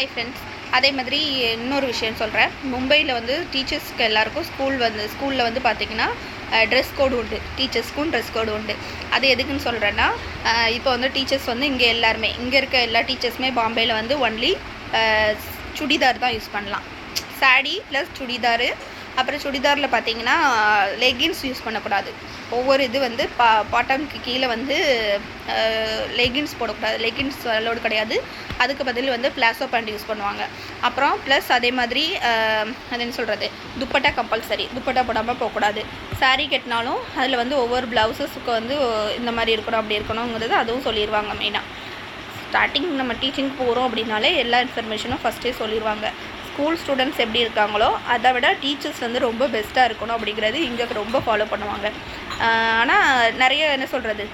Hi friends அதே மாதிரி இன்னொரு விஷயம் சொல்கிறேன் மும்பையில் வந்து டீச்சர்ஸ்க்கு எல்லாருக்கும் ஸ்கூல் வந்து ஸ்கூலில் வந்து பார்த்திங்கன்னா ட்ரெஸ் கோடு உண்டு. டீச்சர்ஸ்க்கும் ட்ரெஸ் கோடு உண்டு. அது எதுக்குன்னு சொல்கிறேன்னா இப்போ வந்து டீச்சர்ஸ் வந்து இங்கே எல்லாருமே இங்கே இருக்க எல்லா டீச்சர்ஸுமே பாம்பேயில் வந்து ஒன்லி சுடிதார் தான் யூஸ் பண்ணலாம். சாடி ப்ளஸ் சுடிதாரு அப்புறம் சுடிதாரில் பார்த்தீங்கன்னா லெகின்ஸ் யூஸ் பண்ணக்கூடாது. ஒவ்வொரு இது வந்து பா பாட்டம்க்கு கீழே வந்து லெகின்ஸ் போடக்கூடாது. லெகின்ஸ் அளவு கிடையாது. அதுக்கு பதில் வந்து பிளாசோ பேண்ட் யூஸ் பண்ணுவாங்க. அப்புறம் ப்ளஸ் அதே மாதிரி அது என்ன சொல்கிறது துப்பட்டா கம்பல்சரி துப்பட்டா போடாமல் போகக்கூடாது. சாரீ கட்டினாலும் அதில் வந்து ஒவ்வொரு ப்ளவுஸஸுக்கு வந்து இந்த மாதிரி இருக்கணும் அப்படி இருக்கணுங்கிறது அதுவும் சொல்லிடுவாங்க மெயினாக ஸ்டார்டிங் நம்ம டீச்சிங் போகிறோம் அப்படின்னாலே எல்லா இன்ஃபர்மேஷனும் ஃபஸ்ட்டே சொல்லிடுவாங்க ஸ்கூல் ஸ்டூடெண்ட்ஸ் எப்படி இருக்காங்களோ அதை விட டீச்சர்ஸ் வந்து ரொம்ப பெஸ்ட்டாக இருக்கணும் அப்படிங்கிறது இங்கே ரொம்ப ஃபாலோ பண்ணுவாங்க. ஆனால் நிறைய என்ன சொல்கிறது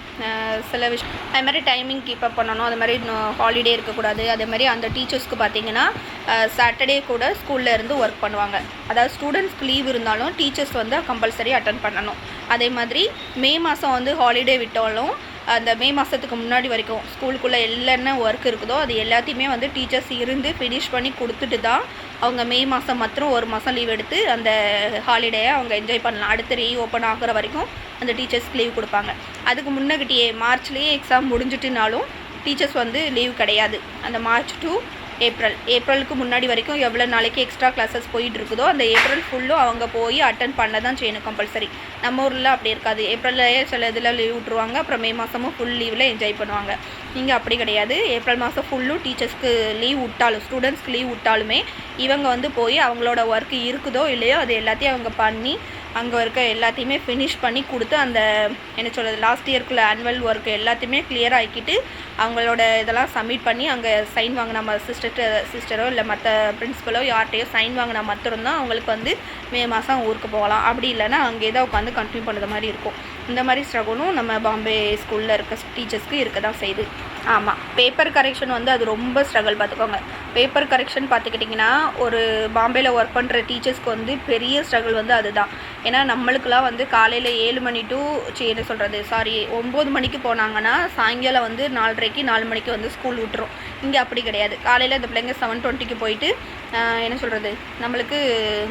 சில விஷயம் அது மாதிரி டைமிங் கீப் அப் பண்ணணும் அது மாதிரி ஹாலிடே இருக்கக்கூடாது அதே மாதிரி அந்த டீச்சர்ஸ்க்கு பார்த்தீங்கன்னா சாட்டர்டே கூட ஸ்கூலில் இருந்து ஒர்க் பண்ணுவாங்க. அதாவது ஸ்டூடெண்ட்ஸ்க்கு லீவ் இருந்தாலும் டீச்சர்ஸ் வந்து கம்பல்சரி அட்டன் பண்ணணும். அதே மாதிரி மே மாதம் வந்து ஹாலிடே விட்டாலும் அந்த மே மாதத்துக்கு முன்னாடி வரைக்கும் ஸ்கூலுக்குள்ளே என்னென்ன ஒர்க் இருக்குதோ அது எல்லாத்தையுமே வந்து டீச்சர்ஸ் இருந்து ஃபினிஷ் பண்ணி கொடுத்துட்டு தான் அவங்க மே மாதம் மாத்திரம் ஒரு மாதம் லீவ் எடுத்து அந்த ஹாலிடேயை அவங்க என்ஜாய் பண்ணலாம். அடுத்து ரீ ஓப்பன் ஆகுற வரைக்கும் அந்த டீச்சர்ஸ்க்கு லீவ் கொடுப்பாங்க. அதுக்கு முன்னகிட்டயே மார்ச்லேயே எக்ஸாம் முடிஞ்சிட்டுனாலும் டீச்சர்ஸ் வந்து லீவ் கிடையாது. அந்த மார்ச் டூ ஏப்ரல். ஏப்ரலுக்கு முன்னாடி வரைக்கும் எவ்வளோ நாளைக்கு எக்ஸ்ட்ரா கிளாஸஸ் போயிட்டு இருக்குதோ அந்த ஏப்ரல் ஃபுல்லும் அவங்க போய் அட்டன் பண்ண தான் செய்யணும் கம்பல்சரி நம்ம ஊரில் அப்படி இருக்காது. ஏப்ரல்லையே சில இதில் லீவ் விட்ருவாங்க அப்புறம் மே மாதமும் ஃபுல் லீவில் என்ஜாய் பண்ணுவாங்க. இங்கே அப்படி கிடையாது. ஏப்ரல் மாதம் ஃபுல்லும் டீச்சர்ஸ்க்கு லீவ் விட்டாலும் ஸ்டூடெண்ட்ஸ்க்கு லீவ் விட்டாலுமே இவங்க வந்து போய் அவங்களோட ஒர்க் இருக்குதோ இல்லையோ அது எல்லாத்தையும் அவங்க பண்ணி அங்கே இருக்க எல்லாத்தையுமே ஃபினிஷ் பண்ணி கொடுத்து அந்த என்ன சொல்கிறது லாஸ்ட் இயர்க்குள்ள ஆனுவல் ஒர்க் எல்லாத்தையுமே கிளியர் ஆக்கிட்டு அவங்களோட இதெல்லாம் சப்மிட் பண்ணி அங்கே சைன் வாங்கின நம்ம சிஸ்டர் சிஸ்டரோ இல்லை மற்ற பிரின்ஸிபலோ யார்கிட்டையோ சைன் வாங்கினா மாத்திரம்தான் அவங்களுக்கு வந்து மே மாதம் ஊருக்கு போகலாம். அப்படி இல்லைன்னா அங்கே தான் உட்காந்து கண்டினியூ பண்ணுற மாதிரி இருக்கும். இந்த மாதிரி ஸ்ட்ரகுலும் நம்ம பாம்பே ஸ்கூலில் இருக்க டீச்சர்ஸ்க்கு இருக்க தான் செய்யுது. ஆமாம் பேப்பர் கரெக்ஷன் வந்து அது ரொம்ப ஸ்ட்ரகிள் பார்த்துக்கோங்க பேப்பர் கரெக்ஷன் பார்த்துக்கிட்டிங்கன்னா ஒரு பாம்பேயில் ஒர்க் பண்ணுற டீச்சர்ஸ்க்கு வந்து பெரிய ஸ்ட்ரகிள் வந்து அதுதான். ஏன்னா நம்மளுக்கெல்லாம் வந்து காலையில் ஏழு மணி டு என்ன சொல்கிறது சாரி ஒம்பது மணிக்கு போனாங்கன்னா சாயங்காலம் வந்து நாலரைக்கு நாலு மணிக்கு வந்து ஸ்கூல் விட்டுரும். இங்கே அப்படி கிடையாது. காலையில் இந்த பிள்ளைங்க செவன் டுவெண்ட்டிக்கு போயிட்டு என்ன சொல்கிறது நம்மளுக்கு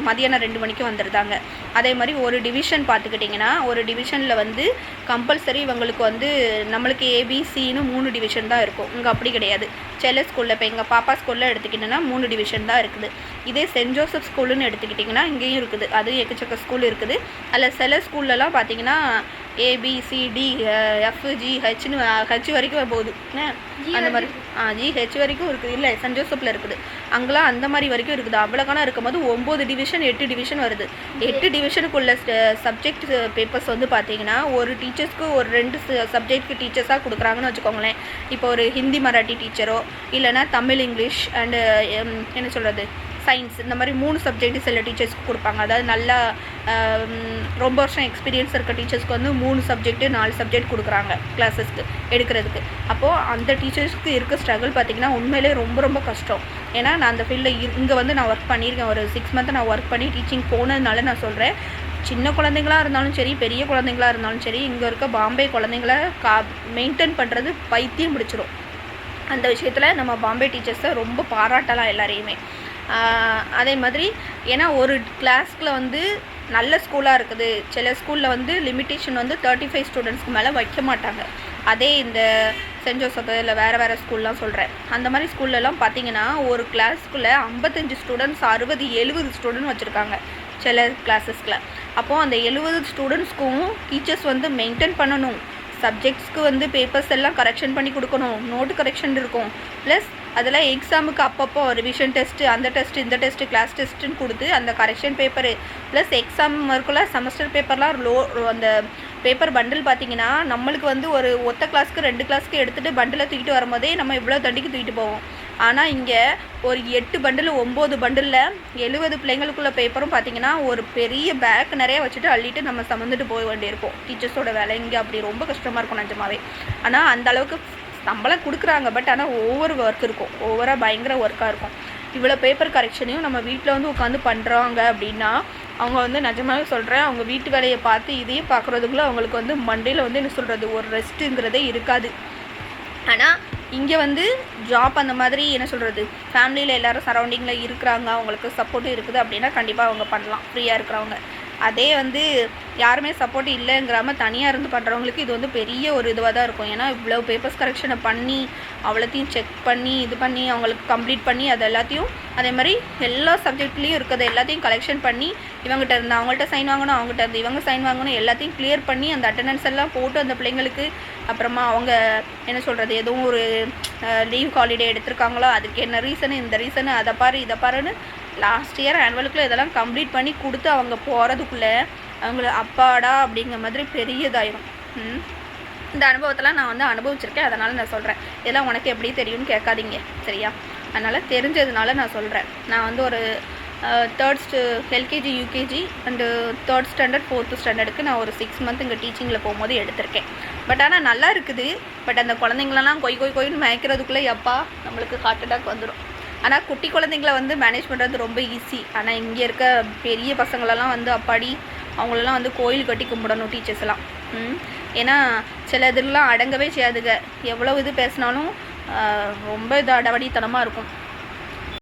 மதியானம் ரெண்டு மணிக்கு வந்துடுதாங்க அதே மாதிரி ஒரு டிவிஷன் பார்த்துக்கிட்டிங்கன்னா ஒரு டிவிஷனில் வந்து கம்பல்சரி இவங்களுக்கு வந்து நம்மளுக்கு ஏபிசின்னு மூணு டிவிஷன் தான் இருக்கும். இங்கே அப்படி கிடையாது. சில ஸ்கூலில் இப்போ எங்கள் பாப்பா ஸ்கூலில் எடுத்துக்கிட்டோன்னா மூணு டிவிஷன் தான் இருக்குது. இதே சென்ட் ஜோசப் ஸ்கூலுன்னு எடுத்துக்கிட்டிங்கன்னா இங்கேயும் இருக்குது. அது எக்கச்சக்க ஸ்கூல் இருக்குது. அதில் சில ஸ்கூல்லலாம் பார்த்தீங்கன்னா A B C D F G ஹெச்னு H வரைக்கும் போகுது. அந்த மாதிரி. ஆ ஜி ஹெச் வரைக்கும் இருக்குது. இல்லை சென்ட் ஜோசப்பில் இருக்குது. அங்கெல்லாம் அந்த மாதிரி வரைக்கும் இருக்குது. அவ்வளோக்கான இருக்கும்போது ஒம்பது டிவிஷன் எட்டு டிவிஷன் வருது. எட்டு டிவிஷனுக்குள்ள சப்ஜெக்ட் பேப்பர்ஸ் வந்து பார்த்தீங்கன்னா ஒரு டீச்சர்ஸ்க்கு ஒரு ரெண்டு சப்ஜெக்ட்க்கு டீச்சர்ஸாக கொடுக்குறாங்கன்னு வச்சுக்கோங்களேன். இப்போ ஒரு ஹிந்தி மராட்டி டீச்சரோ இல்லைன்னா தமிழ் இங்கிலீஷ் அண்டு என்ன சொல்கிறது சயின்ஸ் இந்த மாதிரி மூணு சப்ஜெக்ட் சில டீச்சர்ஸ்க்கு கொடுப்பாங்க. அதாவது நல்லா ரொம்ப வருஷம் எக்ஸ்பீரியன்ஸ் இருக்க டீச்சர்ஸ்க்கு வந்து மூணு சப்ஜெக்ட்டு நாலு சப்ஜெக்ட் கொடுக்குறாங்க கிளாஸஸ்க்கு எடுக்கிறதுக்கு. அப்போது அந்த டீச்சர்ஸ்க்கு இருக்க ஸ்ட்ரகிள் பார்த்திங்கன்னா உண்மையிலே ரொம்ப ரொம்ப கஷ்டம். ஏன்னா நான் அந்த ஃபீல்டில் இங்கே வந்து நான் ஒர்க் பண்ணியிருக்கேன். ஒரு சிக்ஸ் மந்த் நான் ஒர்க் பண்ணி டீச்சிங் போனதுனால நான் சொல்கிறேன் சின்ன குழந்தைங்களா இருந்தாலும் சரி பெரிய குழந்தைங்களா இருந்தாலும் சரி இங்கே இருக்க பாம்பே குழந்தைங்கள கா மெயின்டைன் பண்ணுறது பைத்தியம் பிடிச்சிரும். அந்த விஷயத்தில் நம்ம பாம்பே டீச்சர்ஸை ரொம்ப பாராட்டலாம் எல்லாரையுமே. அதே மாதிரி ஏன்னா ஒரு கிளாஸ்க்கில் வந்து நல்ல ஸ்கூலாக இருக்குது. சில ஸ்கூலில் வந்து லிமிட்டேஷன் வந்து தேர்ட்டி ஃபைவ் ஸ்டூடெண்ட்ஸ்க்கு மேலே வைக்க மாட்டாங்க. அதே இந்த சென்ட் ஜோசப் இல்லை வேறு வேறு ஸ்கூல்லாம் சொல்கிறேன் அந்த மாதிரி ஸ்கூல்லலாம் பார்த்தீங்கன்னா ஒரு கிளாஸ்க்குள்ளே ஐம்பத்தஞ்சு ஸ்டூடெண்ட்ஸ் அறுபது எழுபது ஸ்டூடெண்ட் வச்சுருக்காங்க சில கிளாஸஸ்க்குள்ள அப்போது அந்த எழுபது ஸ்டூடெண்ட்ஸ்க்கும் டீச்சர்ஸ் வந்து மெயின்டைன் பண்ணணும். சப்ஜெக்ட்ஸ்க்கு வந்து பேப்பர்ஸ் எல்லாம் கரெக்ஷன் பண்ணி கொடுக்கணும். நோட்டு கரெக்ஷன் இருக்கும். ப்ளஸ் அதெல்லாம் எக்ஸாமுக்கு அப்பப்போ ரிவிஷன் டெஸ்ட்டு அந்த டெஸ்ட் இந்த டெஸ்ட்டு கிளாஸ் டெஸ்ட்டுன்னு கொடுத்து அந்த கரெக்ஷன் பேப்பரு ப்ளஸ் எக்ஸாம் இருக்குள்ள செமஸ்டர் பேப்பர்லாம் லோ அந்த பேப்பர் பண்டில் பார்த்தீங்கன்னா நம்மளுக்கு வந்து ஒரு ஒத்த கிளாஸ்க்கு ரெண்டு கிளாஸ்க்கு எடுத்துகிட்டு பண்டிலை தூக்கிட்டு வரும்போதே நம்ம இவ்வளோ தண்டிக்கு தூக்கிட்டு போவோம். ஆனால் இங்கே ஒரு எட்டு பண்டில் ஒம்பது பண்டிலில் எழுபது பிள்ளைங்களுக்குள்ள பேப்பரும் பார்த்தீங்கன்னா ஒரு பெரிய பேக் நிறைய வச்சுட்டு அள்ளிட்டு நம்ம சமந்துட்டு போக வேண்டியிருக்கும். டீச்சர்ஸோட வேலை இங்கே அப்படி ரொம்ப கஷ்டமாக இருக்கும் நிஜமாவே. ஆனால் அந்த அளவுக்கு சம்பளம் கொடுக்குறாங்க. பட் ஆனால் ஒவ்வொரு ஒர்க் இருக்கும். ஓவராக பயங்கர ஒர்க்காக இருக்கும். இவ்வளோ பேப்பர் கரெக்ஷனையும் நம்ம வீட்டில் வந்து உட்காந்து பண்ணுறாங்க அப்படின்னா அவங்க வந்து நிஜமாவே சொல்கிறேன் அவங்க வீட்டு வேலையை பார்த்து இதையும் பார்க்குறதுக்குள்ளே அவங்களுக்கு வந்து மண்டையில் வந்து என்ன சொல்கிறது ஒரு ரெஸ்ட்டுங்கிறதே இருக்காது. ஆனால் இங்கே வந்து ஜாப் அந்த மாதிரி என்ன சொல்கிறது ஃபேமிலியில் எல்லாரும் சரௌண்டிங்கில் இருக்கிறாங்க அவங்களுக்கு சப்போர்ட்டும் இருக்குது அப்படின்னா கண்டிப்பாக அவங்க பண்ணலாம். ஃப்ரீயாக இருக்கிறவங்க. அதே வந்து யாருமே சப்போர்ட் இல்லைங்கிறாம தனியாக இருந்து பண்ணுறவங்களுக்கு இது வந்து பெரிய ஒரு இதுவாக தான் இருக்கும். ஏன்னா இவ்வளோ பேப்பர்ஸ் கரெக்ஷனை பண்ணி அவ்வளோத்தையும் செக் பண்ணி இது பண்ணி அவங்களுக்கு கம்ப்ளீட் பண்ணி அது எல்லாத்தையும் அதே மாதிரி எல்லா சப்ஜெக்ட்லேயும் இருக்கிறது எல்லாத்தையும் கலெக்ஷன் பண்ணி இவங்ககிட்ட இருந்து அவங்கள்ட்ட சைன் வாங்கணும் அவங்ககிட்ட இருந்து இவங்க சைன் வாங்கணும் எல்லாத்தையும் கிளியர் பண்ணி அந்த அட்டண்டன்ஸ் எல்லாம் போட்டு அந்த பிள்ளைங்களுக்கு அப்புறமா அவங்க என்ன சொல்கிறது எதுவும் ஒரு லீவ் ஹாலிடே எடுத்திருக்காங்களோ அதுக்கு என்ன ரீசனு இந்த ரீசனு அதை பாரு இதை பாருன்னு லாஸ்ட் இயர் ஆனுவலுக்குள்ளே இதெல்லாம் கம்ப்ளீட் பண்ணி கொடுத்து அவங்க போகிறதுக்குள்ளே அவங்கள அப்பாடா அப்படிங்கிற மாதிரி பெரியதாயிரும். இந்த அனுபவத்தெல்லாம் நான் வந்து அனுபவிச்சிருக்கேன். அதனால் நான் சொல்கிறேன் இதெல்லாம் உனக்கு எப்படி தெரியும்னு கேட்காதீங்க. சரியா? அதனால் தெரிஞ்சதுனால நான் சொல்கிறேன் நான் வந்து ஒரு third ஸ்டு LKG UKG and third standard fourth ஸ்டாண்டர்டுக்கு நான் ஒரு சிக்ஸ் மந்த் இங்கே டீச்சிங்கில் போகும்போது எடுத்திருக்கேன். பட் ஆனால் நல்லா இருக்குது. பட் அந்த குழந்தைங்களெல்லாம் கொய் கொய் கொயின்னு மயக்கிறதுக்குள்ளே எப்பா நம்மளுக்கு ஹார்ட் அட்டாக் வந்துடும் ஆனால் குட்டி குழந்தைங்கள வந்து மேனேஜ் பண்ணுறது ரொம்ப ஈஸி ஆனால் இங்கே இருக்க பெரிய பசங்களெல்லாம் வந்து அப்பாடி அவங்களெல்லாம் வந்து கோயில் கட்டி கும்பிடணும் டீச்சர்ஸ் எல்லாம். ம். ஏன்னா சில இதெல்லாம் அடங்கவே செய்யாதுங்க. எவ்வளோ இது பேசினாலும் ரொம்ப இது அடவடித்தனமாக இருக்கும்.